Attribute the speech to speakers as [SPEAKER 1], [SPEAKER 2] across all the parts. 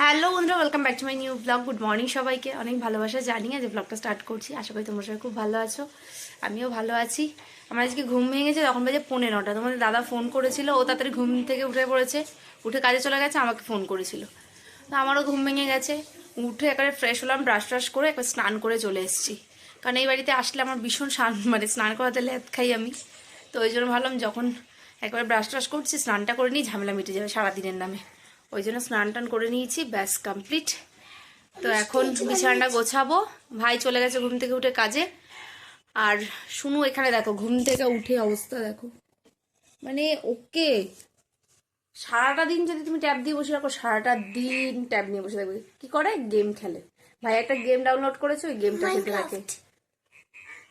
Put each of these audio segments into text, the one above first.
[SPEAKER 1] Hello বন্ধুরা welcome back to my new blog good morning সবাইকে। অনেক ভালোবাসা জানি আজ ব্লগটা স্টার্ট করছি। আশা করি তোমরা সবাই খুব ভালো আছো। আমিও ভালো আছি। আমার আজকে ঘুম ভেঙেছে তখন বাজে পনেরোটা। তোমাদের দাদা ফোন করেছিল, ও তাড়াতাড়ি ঘুম থেকে উঠে পড়েছে। উঠে কাজে চলে গেছে, আমাকে ফোন করেছিল। তো আমারও ঘুম ভেঙে গেছে। উঠে একেবারে ফ্রেশ হলাম ব্রাশ ট্রাশ করে একবার স্নান করে চলে এসেছি। কারণ এই বাড়িতে আসলে আমার ভীষণ মানে স্নান করাতে ল্যাদ খাই আমি। তো ওই জন্য ভাবলাম যখন একবার ব্রাশ ট্রাশ করছি, স্নানটা করে নিই, ঝামেলা মিটে যাবে সারাদিনের নামে। ওই জন্য স্নান টান করে নিয়েছি ব্যাস কমপ্লিট তো এখন বিছানাটা গোছাবো। ভাই চলে গেছে ঘুম থেকে উঠে কাজে। আর শুনু এখানে দেখো ঘুম থেকে উঠে অবস্থা দেখো। মানে ওকে সারাটা দিন যদি তুমি ট্যাব দিয়ে বসে রাখো সারাটা দিন ট্যাব নিয়ে বসে থাকবে। কি করে? গেম খেলে। ভাই একটা গেম ডাউনলোড করেছে ওই গেমটা খেলতে থাকে।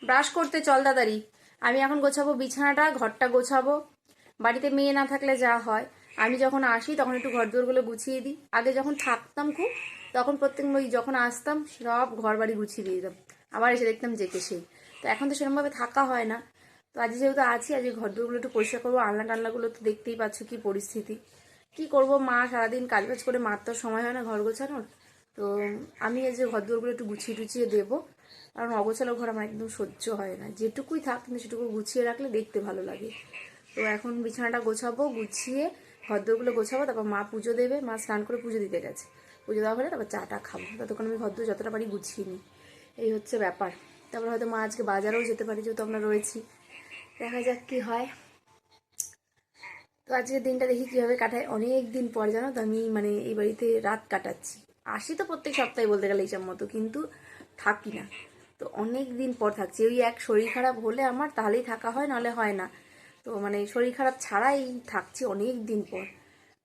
[SPEAKER 1] ব্রাশ করতে চল দাদারি। আমি এখন গোছাবো বিছানাটা ঘরটা গোছাবো। বাড়িতে মেয়ে না থাকলে যা হয়। আমি যখন আসি, তখন একটু ঘর দুয়ারগুলো গুছিয়ে দিই। আগে যখন থাকতাম খুব, তখন প্রত্যেক ওই যখন আসতাম, সব ঘর বাড়ি গুছিয়ে দিয়ে দিতাম। আবার এসে দেখতাম যেকে সেই তো এখন তো সেরকমভাবে থাকা হয় না। তো আজ যেহেতু আছি, আজকে ঘর দুয়ারগুলো একটু পরিষ্কার করব। আলনা টালনাগুলো তো দেখতেই পাচ্ছ কি পরিস্থিতি। কি করব? মা সারাদিন কাজ বাজ করে মার তো সময় হয় না ঘর গোছানোর। তো আমি এই যে ঘর দুয়ারগুলো একটু গুছিয়ে টুছিয়ে দেবো। কারণ অগোছালো ঘর আমার একদম সহ্য হয় না। যেটুকুই থাক, কিন্তু সেটুকু গুছিয়ে রাখলে দেখতে ভালো লাগে। তো এখন বিছানাটা গোছাবো, গুছিয়ে ঘরদোরগুলো গোছাবো, তারপর মা পুজো দেবে, মা স্নান করে পুজো দিতে গেছে। পুজো দেওয়া হলে তারপর চাটা খাব। ততক্ষণ আমি ঘরদোর যতটা পারি গুছিয়ে নিই। এই হচ্ছে ব্যাপার। তারপর হয়তো মা আজকে বাজারেও যেতে পারি, যেহেতু আমরা রয়েছি। দেখা যাক কি হয়। তো আজকের দিনটা দেখি কীভাবে কাটায় অনেক দিন পর জানো তো আমি মানে এই বাড়িতে রাত কাটাচ্ছি। আসি তো প্রত্যেক সপ্তাহে বলতে গেলে এইসব মতো, কিন্তু থাকি না। তো অনেক দিন পর থাকছি। ওই এক শরীর খারাপ হলে আমার তাহলেই থাকা হয়, নাহলে হয় না। তো মানে শরীর খারাপ ছাড়াই থাকছি অনেক দিন পর।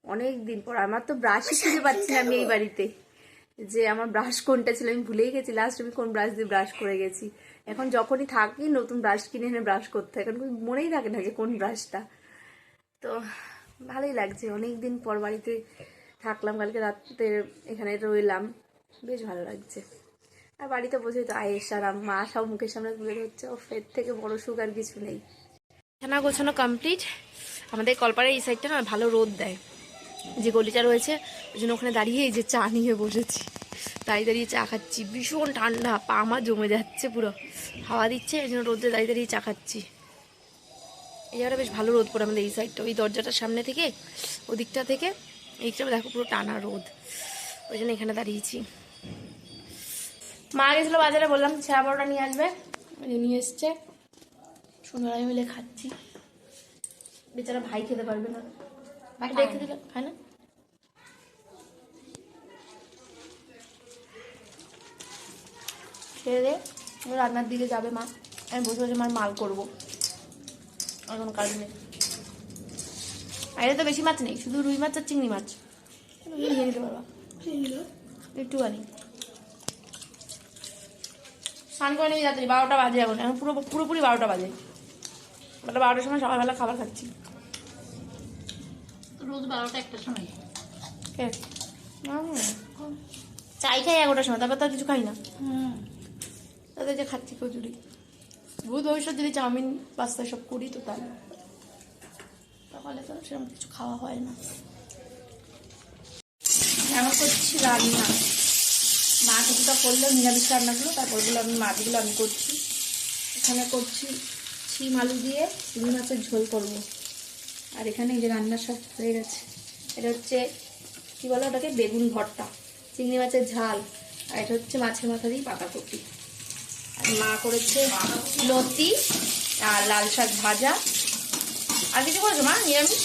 [SPEAKER 1] অনেক দিন পর আমার তো ব্রাশই খুঁজে পাচ্ছি না আমি এই বাড়িতে। যে আমার ব্রাশ কোনটা ছিল, আমি ভুলেই গেছি। লাস্ট আমি কোন ব্রাশ দিয়ে ব্রাশ করে গেছি। এখন যখনই থাকি, নতুন ব্রাশ কিনে এনে ব্রাশ করতে হয়। এখন মনেই থাকে না যে কোন ব্রাশটা তো ভালোই লাগছে। অনেক দিন পর বাড়িতে থাকলাম। কালকে রাত্রে এখানে রইলাম। বেশ ভালো লাগছে। আর বাড়িতে বসে তো আয়েস আরাম মা সব মুখের সামনে তুলে ধরছে। ও ফের থেকে বড় সুখ আর কিছু নেই। ছানা গোছানো কমপ্লিট আমাদের কলপাড়ের এই সাইডটা না ভালো রোদ দেয়। যে গলিটা রয়েছে, ওই জন্য ওখানে দাঁড়িয়ে এই যে চা নিয়ে বসেছি। দাঁড়িয়ে দাঁড়িয়ে চা খাচ্ছি। ভীষণ ঠান্ডা, পা আমার জমে যাচ্ছে পুরো। হাওয়া দিচ্ছে, এই জন্য রোদে দাঁড়িয়ে দাঁড়িয়ে চা খাচ্ছি। এই জায়গাটা বেশ ভালো রোদ পড়ে আমাদের এই সাইডটা ওই দরজাটার সামনে থেকে, ওদিকটা থেকে এইটা দেখো পুরো টানা রোদ। ওই জন্য এখানে দাঁড়িয়েছি। মা গেছিল বাজারে, বললাম ছেঁড়া বড়টা নিয়ে আসবে। নিয়ে এসছে। সন্ধ্যাবেলায় মিলে খাচ্ছি। বেচারা ভাই খেতে পারবে না। রেখে দিল খায় না। খেয়ে দে এবার রান্নার দিকে যাবে মা। আমি বসে বসে মার মাল করব। এখন কাজ নেই। আরে তো বেশি মাছ নেই শুধু রুই মাছ আর চিংড়ি মাছ। নিয়ে নিতে পারবা। একটুখানি। স্নান করে নিয়ে যাচ্ছি বারোটা বাজে এখন। এখন পুরো পুরোপুরি বারোটা বাজে। বেলা বারোটার সময় সকালবেলা খাবার খাচ্ছি
[SPEAKER 2] রোজ বারোটা একটার সময়।
[SPEAKER 1] চাই খাই এগারোটার সময় তারপর তো আর কিছু খাই না।
[SPEAKER 2] হুম।
[SPEAKER 1] তাদের যে খাচ্ছি কচুরি। ভূত ভবিষ্যৎ যদি চাউমিন পাস্তা সব করি তো তাহলে। তাহলে তো সেরকম কিছু খাওয়া হয় না। এখন করছি রান্না। মা কিছুটা করল নিরামিষ রান্নাগুলো তারপরগুলো আমি মাছগুলো আমি করছি। এখানে করছি শিম আলু দিয়ে চিংড়ি মাছের ঝোল করব। আর এখানে যে রান্না সব হয়ে গেছে। এটা হচ্ছে, কী বলো ওটাকে? বেগুন ভর্তা, চিংড়ি মাছের ঝাল। আর এটা হচ্ছে মাছের মাথা দিয়ে পাতাকপি। আর মা করেছে লতি আর লাল শাক ভাজা। আর কিছু করেছ মা? নিরামিষ?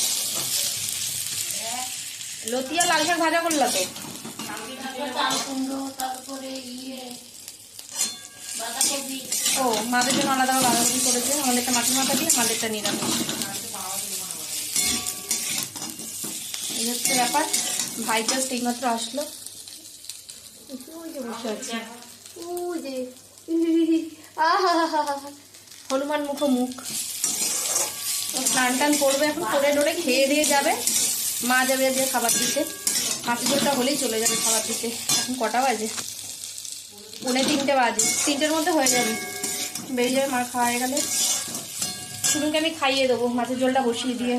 [SPEAKER 1] লতি আর লাল শাক ভাজা করলা তো?
[SPEAKER 2] তারপরে ইয়ে
[SPEAKER 1] ও, মাদের জন্য আলাদা বাঁধাকপি করেছে। আমাদেরটা মাছের মাথা দিয়ে আমাদেরটা নিরামিষ এই হচ্ছে ব্যাপার। ভাই জাস্ট এইমাত্র আসলো। হনুমান মুখ মুখ ও স্নান টান করবে এখন, করে ডোরে খেয়ে দিয়ে যাবে। মা যাবে যে খাবার দিতে। ঝোলটা হলেই চলে যাবে খাবার দিতে। এখন কটা বাজে? পৌনে তিনটে বাজে। তিনটের মধ্যে হয়ে যাবে। বেরিয়ে যাবে, মা খাওয়া হয়ে গেলে। শুনুকে আমি খাইয়ে দেবো, মাছের ঝোলটা বসিয়ে দিয়ে।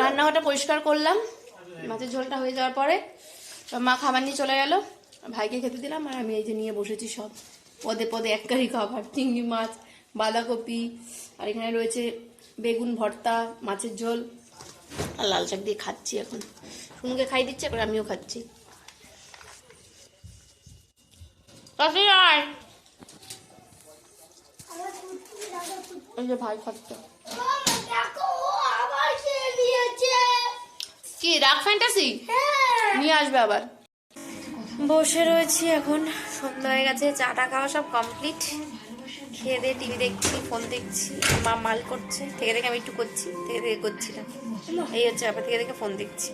[SPEAKER 1] রান্নাঘরটা পরিষ্কার করলাম। মাছের ঝোলটা হয়ে যাওয়ার পরে মা খাবার নিয়ে চলে গেল। ভাইকে খেতে দিলাম আর আমি এই যে নিয়ে বসেছি সব। পদে পদে এক কারি খাবার, চিংড়ি মাছ, বাঁধাকপি। আর এখানে রয়েছে বেগুন ভর্তা, মাছের ঝোল। আর লাল শাক দিয়ে খাচ্ছি এখন। শুনুকে খাই দিচ্ছে এবার আমিও খাচ্ছি। কাশি আয়। এই যে ভাই খাচ্ছে। কি রাগ ফ্যান্টাসি নিয়ে আসবে আবার। বসে রয়েছি এখন সন্ধ্যা হয়ে গেছে চাটা খাওয়া সব কমপ্লিট খেয়ে দিয়ে টিভি দেখছি ফোন দেখছি, মা মাল করছে, থেকে থেকে আমি একটু করছি, থেকে থেকে করছি না এই হচ্ছে ব্যাপার, থেকে থেকে ফোন দেখছি।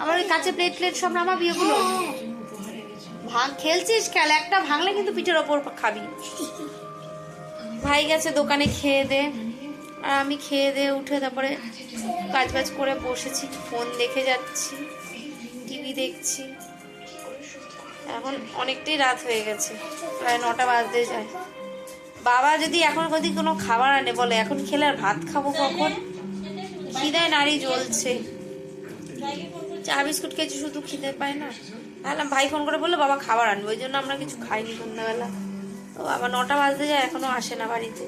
[SPEAKER 1] আমার ওই কাঁচে প্লেট প্লেট সব নামা বিয়েগুলো। ভাঙ, খেলছিস খেল, একটা ভাঙলে কিন্তু পিঠের ওপর খাবি। ভাই গেছে দোকানে খেয়ে দে। আর আমি খেয়ে দে, উঠে তারপরে কাজ বাজ করে বসেছি ফোন দেখে যাচ্ছি, টিভি দেখছি। এখন অনেকটাই রাত হয়ে গেছে। প্রায় নটা বাজতে যায়। বাবা যদি এখন যদি কোনো খাবার আনে, বলে, এখন খেলে আর ভাত খাব কখন? খিদায় নারী জ্বলছে। চা, বিস্কুট খেয়েছি, শুধু খিদে পায় না। ভাবলাম, ভাই ফোন করে বলল, বাবা, খাবার আনব। ওই জন্য আমরা কিছু খাইনি সন্ধ্যাবেলা। তো বাবা, নটা বাজতে যায়, এখনও আসে না বাড়িতে।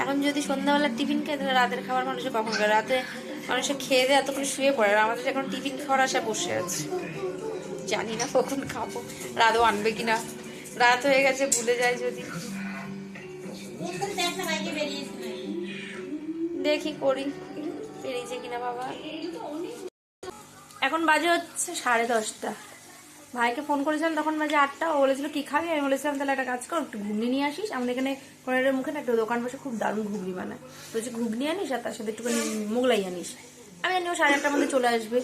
[SPEAKER 1] এখন যদি সন্ধ্যাবেলা টিফিন খেয়ে, তাহলে রাতের খাবার মানুষে কখন রাতে মানুষে খেয়ে দিয়ে এতক্ষণ শুয়ে পড়ে, আর আমাদের এখন টিফিন খাওয়ার আশা বসে আছে। জানি না কখন খাব। রাতও আনবে কিনা। রাত হয়ে গেছে, ভুলে যায় যদি। দেখি করি পেরিয়েছে কিনা বাবা। এখন বাজে হচ্ছে সাড়ে দশটা। ভাইকে ফোন করেছিলাম, তখন বাজে আটটা। ও বলেছিল, কি খাবি? আমি বলেছিলাম, তাহলে একটা কাজ কর, একটু ঘুগনি নিয়ে আসিস। আমাদের এখানে কোনের মুখে একটা দোকান বসে খুব দারুণ ঘুগনি বানায়। বলছি, ঘুগনি আনিস আর তার সাথে একটুখানি মোগলাই আনিস। আমি জানি ও সাড়ে আটটার মধ্যে চলে আসবে।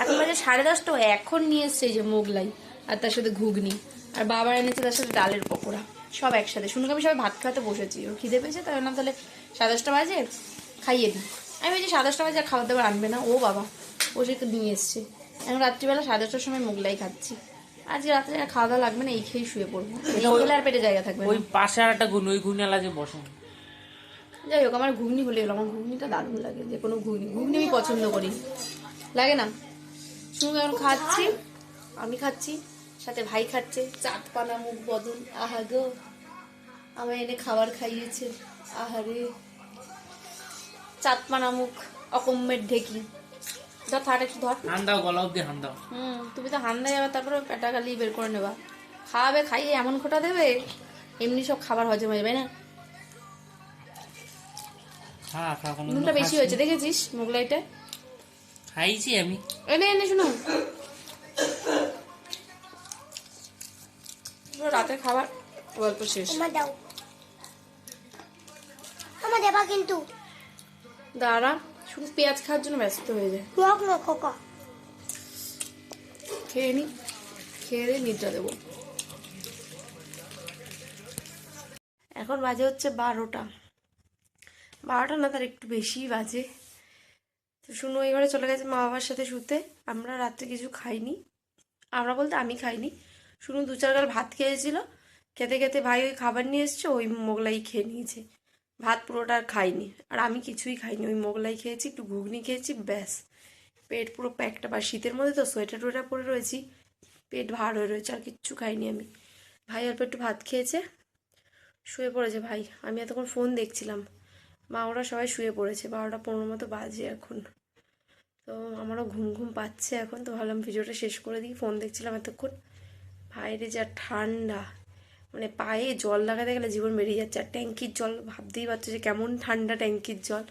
[SPEAKER 1] এখন বাজে সাড়ে দশটা এখন নিয়ে এসছে এই যে মোগলাই আর তার সাথে ঘুগনি। আর বাবার এনেছে তার সাথে ডালের পকোড়া। সব একসাথে। শুনুক আমি সবাই ভাত খাওয়াতে বসেছি। ও খিদে পেয়েছে তাই না তাহলে সাড়ে দশটা বাজে খাইয়ে দিই। আমি বলছি সাড়ে দশটা বাজে খাবার দাবার আনবে না। ও বাবা ও সে তো নিয়ে এসছে। এখন রাত্রিবেলা সাড়ে দশটার সময় মোগলাই খাচ্ছি। আজকে রাত্রে খাওয়া দাওয়া লাগবে না এই খেয়ে শুয়ে পড়ব। আর পেটে জায়গা থাকবে
[SPEAKER 3] ওই পাশে আর একটা ঘুগনি ওই ঘুগনিওয়ালা যে বসে
[SPEAKER 1] যাই হোক আমার ঘুগনি হলে গেলো। আমার ঘুগনিটা দারুণ লাগে যে কোনো ঘুগনি। ঘুগনি আমি পছন্দ করি। লাগে না? শুনে এখন খাচ্ছি। আমি খাচ্ছি সাথে ভাই খাচ্ছে। চাঁদ পানা মুখ বদন আহা গো আমায় এনে খাবার খাইয়েছে। আহারে চাঁদ পানা মুখ অকম্মের ঢেকি। ধর থাট একটু ধর।
[SPEAKER 3] হান দাও গলা অব্দি হান দাও।
[SPEAKER 1] হুম তুমি তো হান্দা যাবে তারপরে পেটা গালি বের করে নেবা। খাওয়াবে খাইয়ে এমন খোটা দেবে এমনি সব খাবার হজম হয়ে যাবে না?
[SPEAKER 3] খা খা
[SPEAKER 1] নুনটা বেশি হয়েছে দেখেছিস মোগলাইটা
[SPEAKER 3] খাইছি আমি।
[SPEAKER 1] এনে এনে শুনো। খাবার গল্প শেষ।
[SPEAKER 4] দাও। আমার দেবা কিন্তু।
[SPEAKER 1] দাঁড়া শুধু পেঁয়াজ খাওয়ার জন্য ব্যস্ত হয়ে যায়।
[SPEAKER 4] রক না খোকা।
[SPEAKER 1] খেয়ে নি খেয়ে দিয়ে নিদ্রা দেবো। এখন বাজে হচ্ছে বারোটা। বারোটা না তার একটু বেশি বাজে। তো শুনো এই ঘরে চলে গেছে মা বাবার সাথে শুতে। আমরা রাত্রে কিছু খাইনি। আমরা বলতে আমি খাইনি। শুনু দু চার গাল ভাত খেয়েছিল। খেতে খেতে ভাই ওই খাবার নিয়ে এসছে, ওই মোগলাই খেয়ে নিয়েছে। ভাত পুরোটা আর খাইনি। আর আমি কিছুই খাইনি। ওই মোগলাই খেয়েছি, একটু ঘুগনি খেয়েছি, ব্যাস। পেট পুরো প্যাকটা বা শীতের মধ্যে তো সোয়েটার টোয়েটার পরে রয়েছি। পেট ভার হয়ে রয়েছে, আর কিচ্ছু খাইনি আমি। ভাই অল্প একটু ভাত খেয়েছে। শুয়ে পড়েছে ভাই। আমি এতক্ষণ ফোন দেখছিলাম। মা ওরা সবাই শুয়ে পড়েছে, বারোটা পনেরো মতো বাজে এখন। তো আমারও ঘুম ঘুম পাচ্ছে এখন, তো ভাবলাম ভিডিওটা শেষ করে দিই ফোন দেখছিলাম এতক্ষণ। বাইরে যা ঠান্ডা মানে পায়ে জল লাগাতে গেলে জীবন বেরিয়ে যাচ্ছে, আর ট্যাঙ্কির জল, ভাবতেই পারছ যে কেমন ঠান্ডা ট্যাঙ্কির জল।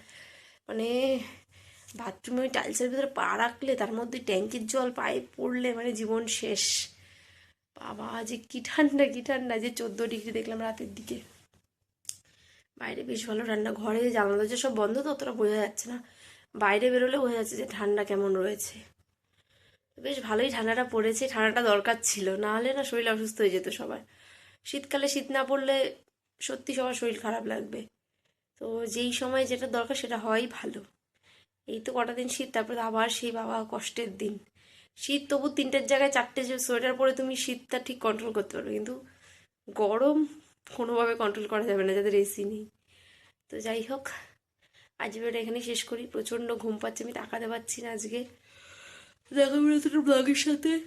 [SPEAKER 1] মানে বাথরুমে ওই টাইলসের ভিতরে পা রাখলে তার মধ্যে ট্যাঙ্কির জল পায়ে পড়লে মানে জীবন শেষ। বাবা, যে কি ঠান্ডা কি ঠান্ডা, যে চোদ্দ ডিগ্রি দেখলাম রাতের দিকে। বাইরে বেশ ভালো ঠান্ডা, ঘরে জানলা দরজা সব বন্ধ তো, অতটা বোঝা যাচ্ছে না। বাইরে বেরোলে বোঝা যাচ্ছে যে ঠান্ডা কেমন রয়েছে। বেশ ভালোই ঠান্ডাটা পড়েছে, ঠান্ডাটা দরকার ছিল। না হলে না শরীর অসুস্থ হয়ে যেত সবার শীতকালে শীত না পড়লে সত্যি সবার শরীর খারাপ লাগবে। তো যেই সময় যেটা দরকার সেটা হওয়াই ভালো। এই তো কটা দিন শীত, তারপরে আবার সেই বাবা কষ্টের দিন। শীত তবু তিনটের জায়গায় চারটে যে সোয়েটার পরে তুমি শীতটা ঠিক কন্ট্রোল করতে পারবে। কিন্তু গরম কোনোভাবে কন্ট্রোল করা যাবে না, যাদের এসি নেই। তো যাই হোক, আজ ভিডিওটা এখানে শেষ করি। প্রচণ্ড ঘুম পাচ্ছে, আমি তাকাতে পারছি না আজকে। দেখা বেরোতে ব্লগের সাথে।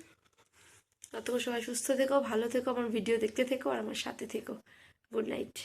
[SPEAKER 1] ততক্ষণ সবাই সুস্থ থেকো, ভালো থেকো, আমার ভিডিও দেখতে থেকো, আর আমার সাথে থেকো। Good night